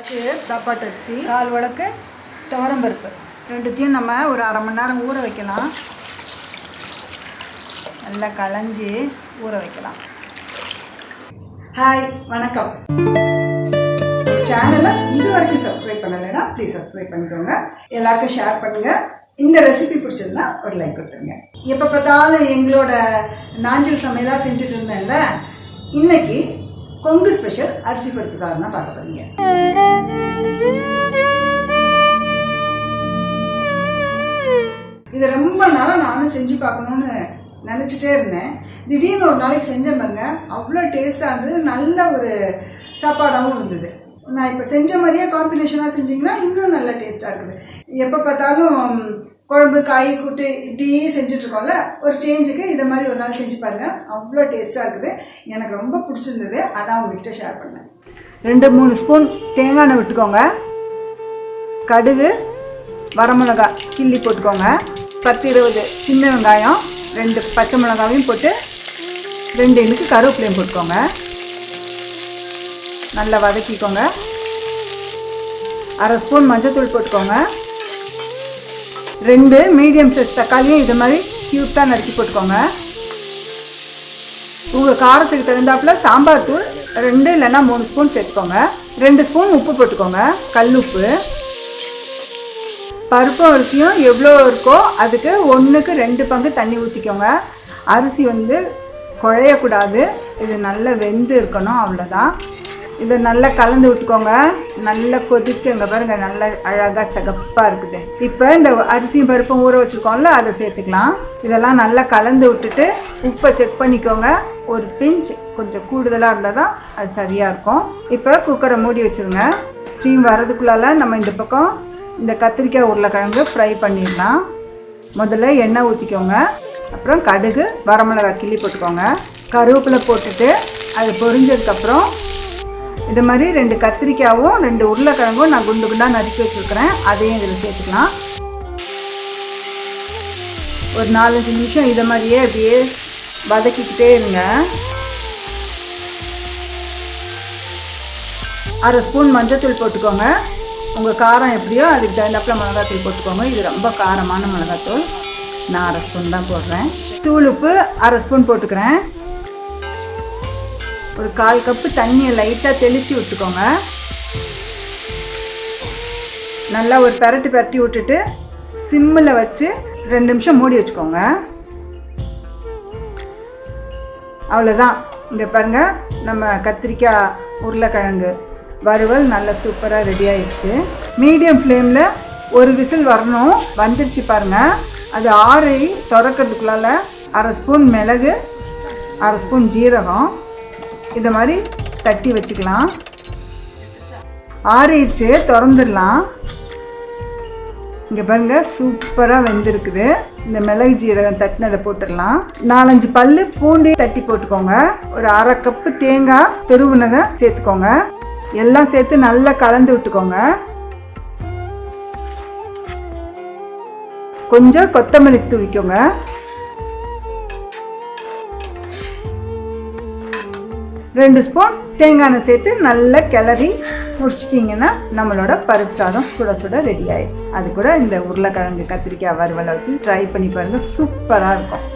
வழக்கு சாப்பாட்டு அரிசி கால் வழக்கு துவரம்பருப்பு ரெண்டுத்தையும் நம்ம ஒரு அரை மணி நேரம் ஊற வைக்கலாம். நல்லா களைஞ்சி ஊற வைக்கலாம். ஹாய் வணக்கம். சேனலை இது வரைக்கும் சப்ஸ்கிரைப் பண்ணலைன்னா ப்ளீஸ் சப்ஸ்கிரைப் பண்ணிக்கோங்க. எல்லாருக்கும் ஷேர் பண்ணுங்க. இந்த ரெசிபி பிடிச்சதுன்னா ஒரு லைக் கொடுத்துருங்க. எப்போ பார்த்தாலும் எங்களோட நாஞ்சில் சமையலாக செஞ்சுட்டு இருந்தேன்ல இன்னைக்கு கொங்கு ஸ்பெஷல் அரிசி பருப்பு சாதம் தான் பார்க்க போறீங்க இது ரொம்ப நாளாக நானும் செஞ்சு பார்க்கணுன்னு நினச்சிட்டே இருந்தேன் திடீர்னு ஒரு நாளைக்கு செஞ்சேன் பாருங்க அவ்வளோ டேஸ்ட்டாக இருந்தது நல்ல ஒரு சாப்பாடாகவும் இருந்தது நான் இப்போ செஞ்ச மாதிரியே காம்பினேஷனாக செஞ்சிங்கன்னா இன்னும் நல்ல டேஸ்ட்டாக இருக்குது. எப்போ பார்த்தாலும் குழம்பு காய் கூட்டு இப்படியே செஞ்சுட்ருக்கோம்ல ஒரு சேஞ்சுக்கு இதை மாதிரி ஒரு நாள் செஞ்சு பாருங்கள் அவ்வளோ டேஸ்ட்டாக இருக்குது. எனக்கு ரொம்ப பிடிச்சிருந்தது. அதான் உங்ககிட்ட ஷேர் பண்ணேன். ரெண்டு மூணு ஸ்பூன் தேங்காய் எண்ணெய் விட்டுக்கோங்க. கடுகு வரமிளகாய் கிள்ளி போட்டுக்கோங்க. பத்து இருபது சின்ன வெங்காயம் ரெண்டு பச்சை மிளகாவையும் போட்டு ரெண்டு இனுக்கு கருவேப்பிலையும் போட்டுக்கோங்க. நல்லா வதக்கிக்கோங்க. அரை ஸ்பூன் மஞ்சத்தூள் போட்டுக்கோங்க. ரெண்டு மீடியம் சைஸ் தக்காளியும் இது மாதிரி க்யூப்ஸாக நறுக்கி போட்டுக்கோங்க. உங்கள் காரத்துக்கு தகுந்தாப்புல சாம்பார் தூள் ரெண்டு இல்லைன்னா மூணு ஸ்பூன் சேர்த்துக்கோங்க. ரெண்டு ஸ்பூன் உப்பு போட்டுக்கோங்க. கல் உப்பு. பருப்பு அரிசியும் எவ்வளோ இருக்கோ அதுக்கு ஒன்றுக்கு ரெண்டு பங்கு தண்ணி ஊற்றிக்கோங்க அரிசி வந்து குழையக்கூடாது. இது நல்லா வெந்து இருக்கணும் அவ்வளோதான் இதை நல்லா கலந்து விட்டுக்கோங்க. நல்லா கொதிச்சுங்க பாருங்க. நல்லா அழகாக சகப்பாக இருக்குது. இப்போ இந்த அரிசியும் பருப்பும் ஊற வச்சுருக்கோம்ல அதை சேர்த்துக்கலாம். இதெல்லாம் நல்லா கலந்து விட்டுட்டு உப்பை செக் பண்ணிக்கோங்க. ஒரு பிஞ்ச் கொஞ்சம் கூடுதலாக இருந்தால் தான் அது சரியாக இருக்கும். இப்போ குக்கரை மூடி வச்சுருங்க. ஸ்டீம் வரதுக்குள்ளால நம்ம இந்த பக்கம் இந்த கத்திரிக்காய் உருளைக்கிழங்கு ஃப்ரை பண்ணிடலாம். முதல்ல எண்ணெய் ஊற்றிக்கோங்க அப்புறம் கடுகு வரமிளகாய் கிள்ளி போட்டுக்கோங்க. கருவேப்பிலை போட்டுட்டு அது பொரிஞ்சதுக்கப்புறம் இது மாதிரி ரெண்டு கத்திரிக்காயும் ரெண்டு உருளைக்கிழங்கும் நான் குண்டு குண்டாக நறுக்கி வச்சுருக்கிறேன். அதையும் இதில் சேர்த்துக்கலாம். ஒரு நாலஞ்சு நிமிஷம் இதை மாதிரியே அப்படியே வதக்கிக்கிட்டே இருங்க. அரை ஸ்பூன் மஞ்சத்தூள் போட்டுக்கோங்க. உங்கள் காரம் எப்படியோ அதுக்கு தகுந்தாப்புல மிளகாத்தூள் போட்டுக்கோங்க. இது ரொம்ப காரமான மிளகாத்தூள். நான் அரை ஸ்பூன் தான் போடுறேன். தூள் உப்பு அரை ஸ்பூன் போட்டுக்கிறேன். ஒரு கால் கப்பு தண்ணியை லைட்டாக தெளித்து விட்டுக்கோங்க. நல்லா ஒரு பெரட்டு பரட்டி விட்டுட்டு சிம்மில் வச்சு ரெண்டு நிமிஷம் மூடி வச்சுக்கோங்க. அவ்வளோதான் இங்கே பாருங்கள் நம்ம கத்திரிக்காய் உருளைக்கிழங்கு வறுவல் நல்லா சூப்பராக ரெடி ஆயிடுச்சு. மீடியம் ஃப்ளேமில் ஒரு விசில் வரணும். வந்துருச்சு பாருங்கள் அது ஆறி திறக்கிறதுக்குள்ளால அரை ஸ்பூன் மிளகு அரை ஸ்பூன் ஜீரகம் இதை மாதிரி தட்டி வச்சுக்கலாம். ஆறிடுச்சு திறந்துடலாம். இங்கே பாருங்க சூப்பராக வெந்திருக்குது. இந்த மிளகு ஜீரகம் தட்டினதை போட்டுடலாம். நாலஞ்சு பல் பூண்டி தட்டி போட்டுக்கோங்க. ஒரு அரை கப்பு தேங்காய் திருவுனதை சேர்த்துக்கோங்க. எல்லாம் சேர்த்து நல்லா கலந்து விட்டுக்கோங்க. கொஞ்சம் கொத்தமல்லி தூவிக்கோங்க. ரெண்டு ஸ்பூன் தேங்காய் எண்ணெய் சேர்த்து நல்லா கிளறி முடிச்சிட்டிங்கன்னா நம்மளோட பருப்பு சாதம் சுட சுட ரெடி ஆயிடுச்சு அது கூட இந்த உருளைக்கிழங்கு கத்திரிக்காய் வறுவலை வச்சு ட்ரை பண்ணி பாருங்கள் சூப்பராக இருக்கும்.